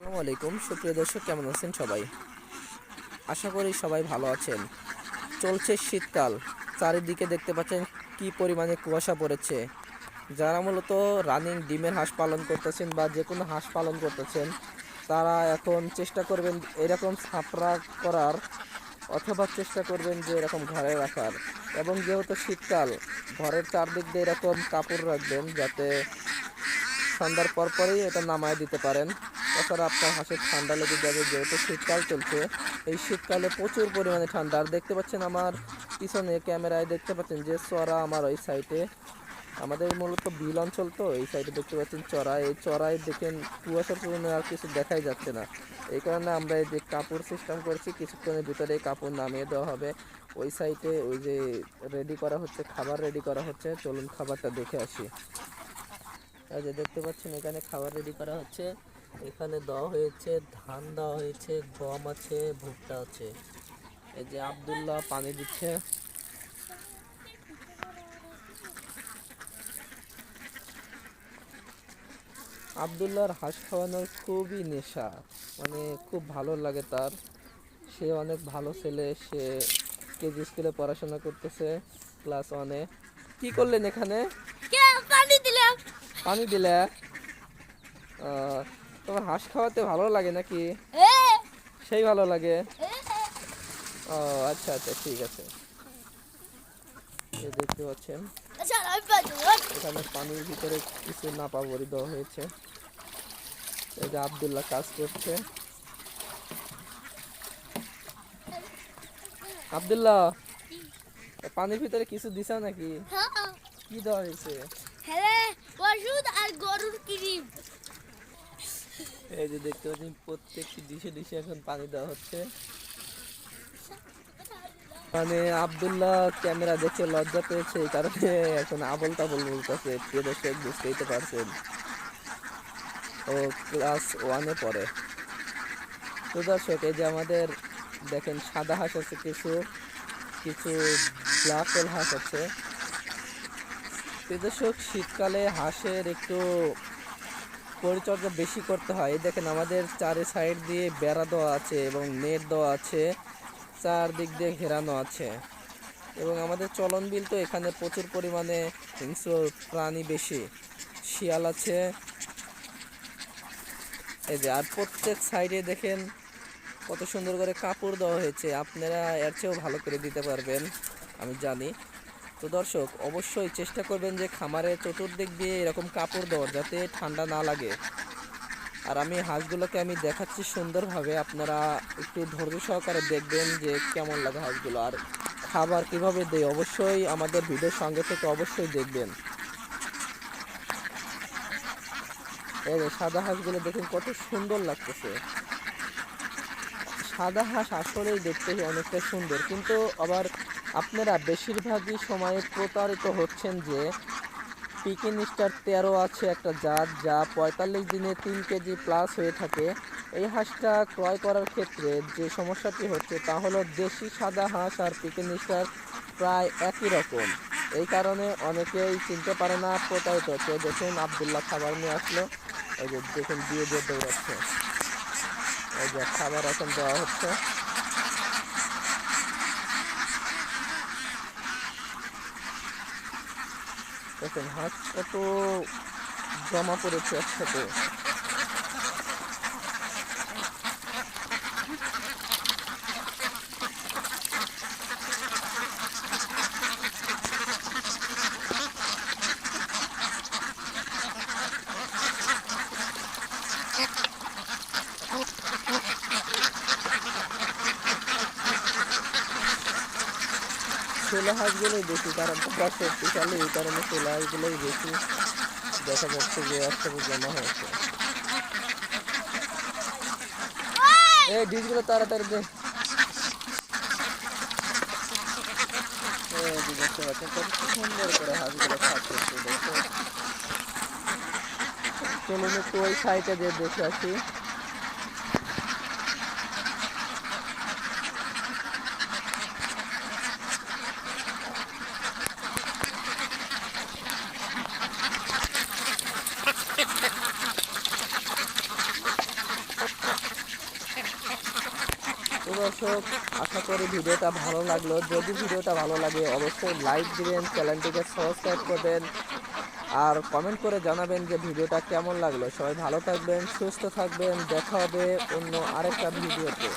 আসসালামু আলাইকুম। সুপ্রিয় দর্শক, কেমন আছেন সবাই? আশা করি সবাই ভালো আছেন। চলছে শীতকাল। চারিদিকে দেখতে পাচ্ছেন কি পরিমাণে কুয়াশা পড়েছে। যারা মূলত রানিং ডিমের হাঁস পালন করতেছেন বা যে কোনো হাঁস পালন করতেছেন, তারা এখন চেষ্টা করবেন এরকম ছাপড়া করার অথবা চেষ্টা করবেন যে এরকম ঘরে রাখার। এবং যেহেতু শীতকাল, ঘরের চারদিক দিয়ে এরকম কাপড় রাখবেন যাতে সন্ধ্যার পর পরই এটা নামায় দিতে পারেন। তাছাড়া আপনার হাঁসের ঠান্ডা লেগে যাবে, যেহেতু শীতকাল চলছে, এই শীতকালে প্রচুর পরিমাণে ঠান্ডা। আর দেখতে পাচ্ছেন আমার পিছনে ক্যামেরায় দেখতে পাচ্ছেন যে চড়া আমার ওই সাইডে। আমাদের মূলত বিল অঞ্চল তো, এই সাইডে দেখতে পাচ্ছেন চড়া। এই চড়াই দেখেন কুয়াশার কারণে আর কিছু দেখাই যাচ্ছে না। এই কারণে আমরা এই যে কাপড় সিস্টেম করেছি, কিছুক্ষণের ভিতরে কাপড় নামিয়ে দেওয়া হবে। ওই সাইডে ওই যে রেডি করা হচ্ছে, খাবার রেডি করা হচ্ছে। চলুন খাবারটা দেখে আসি। এই যে দেখতে পাচ্ছেন এখানে খাবার রেডি করা হচ্ছে। এখানে দেওয়া হয়েছে ধান দেওয়া হয়েছে গম আছে ভুট্টা আছে। এই যে আব্দুল্লাহ পানি দিচ্ছে। আব্দুল্লাহর হাঁস খাওয়ানোর খুবই নেশা। মানে খুব ভালো লাগে তার। সে অনেক ভালো ছেলে সে কেজি স্কুলে পড়াশোনা করতেছে ক্লাস ওয়ানে কি করলেন এখানে? পানি দিলে? আহ, তোমার হাঁস খাওয়াতে ভালো লাগে নাকি? সেই ভালো লাগে। ও আচ্ছা আচ্ছা ঠিক আছে। দেখতে পাচ্ছেন। এখানে পানির ভিতরে কিছু নাপা বড়ি দেওয়া হয়েছে। এই যে আবদুল্লাহ কাজ করছে। আবদুল্লাহ পানির ভিতরে কিছু দিছা নাকি? হ্যাঁ। কি দেওয়া হয়েছে? হ্যাঁ ওষুধ আর গরুর ক্রিম। এই যে দেখতে পাচ্ছেন, প্রত্যেকটি ডিশে ডিশে এখন পানি দেওয়া হচ্ছে। মানে আব্দুল্লাহ ক্যামেরা দেখে লজ্জা পেয়েছে এই কারণে এখন আবল তাবল বলতেছে, প্রিয় দর্শক, বুঝতেই তো পারছেন। ও ক্লাস ওয়ানে পড়ে। তো দর্শক, এই যে আমাদের দেখেন সাদা হাঁস আছে, কিছু কিছু ব্ল্যাক হাঁস আছে। প্রিয় দর্শক, শীতকালে হাঁসের একটু পরিচর্যা বেশি করতে হয়। এই দেখেন আমাদের চারি সাইড দিয়ে বেড়া দেওয়া আছে এবং নেট দেওয়া আছে। চারদিক দিয়ে ঘেরানো আছে। এবং আমাদের চলন বিল তো এখানে প্রচুর পরিমাণে হিংস্র প্রাণী বেশি। শিয়াল আছে। এই যে, আর প্রত্যেক সাইডে দেখেন কত সুন্দর করে কাপড় দেওয়া হয়েছে। আপনারা এর চেয়েও ভালো করে দিতে পারবেন, আমি জানি। তো দর্শক, অবশ্যই চেষ্টা করবেন যে খামারে চতুর্দিক দিয়ে এরকম কাপড় দেওয়ার যাতে ঠান্ডা না লাগে। আর আমি হাঁসগুলোকে আমি দেখাচ্ছি সুন্দরভাবে, আপনারা একটু ধৈর্য সহকারে দেখবেন যে কেমন লাগে হাঁসগুলো। আর খাবার কীভাবে দেয়, অবশ্যই আমাদের ভিডিওর সঙ্গে থেকে অবশ্যই দেখবেন। এই সাদা হাঁসগুলো দেখুন কত সুন্দর লাগতেছে। সাদা হাঁস আসলেই দেখতে অনেকটা সুন্দর। কিন্তু আবার আপনারা বেশিরভাগই সময়ে প্রতারিত হচ্ছেন যে পিকিন স্টার তেরো আছে একটা জাত যা পঁয়তাল্লিশ দিনে তিন কেজি প্লাস হয়ে থাকে। এই হাঁসটা ক্রয় করার ক্ষেত্রে যে সমস্যাটি হচ্ছে তা হলো দেশি সাদা হাঁস আর পিকিন স্টার প্রায় একই রকম। এই কারণে অনেকেই চিনতে পারে না, প্রতারিত হচ্ছে। দেখুন, আবদুল্লাহ খাবার নিয়ে আসলো। এই যে দেখুন দিয়ে দিয়ে দৌড়াচ্ছে। এই যে খাবার এখন দেওয়া হচ্ছে। দেখুন হাঁস কত জমা পড়েছে একসাথে। ছেলে হাঁসগুলোই বেশি, কারণ তারা শক্তিশালী এই কারণে ছেলে হাঁসগুলোই বেশি দেখা যাচ্ছে যে একসাথে জমা হয়েছে। এই ডিশগুলো তাড়াতাড়ি দে। দেখতে পাচ্ছেন, কত সুন্দর করে হাঁসগুলো খাচ্ছে দেখো চলুন একটু ওই সাইডে যে দেখে আসি। তো দর্শক, আশা করি ভিডিওটা ভালো লাগল। যদি ভিডিওটা ভালো লাগে, অবশ্যই লাইক দিবেন চ্যানেলটিকে সাবস্ক্রাইব করবেন। আর কমেন্ট করে জানাবেন যে ভিডিওটা কেমন লাগল। সবাই ভালো থাকবেন, সুস্থ থাকবেন। দেখা হবে অন্য আরেকটা ভিডিওতে।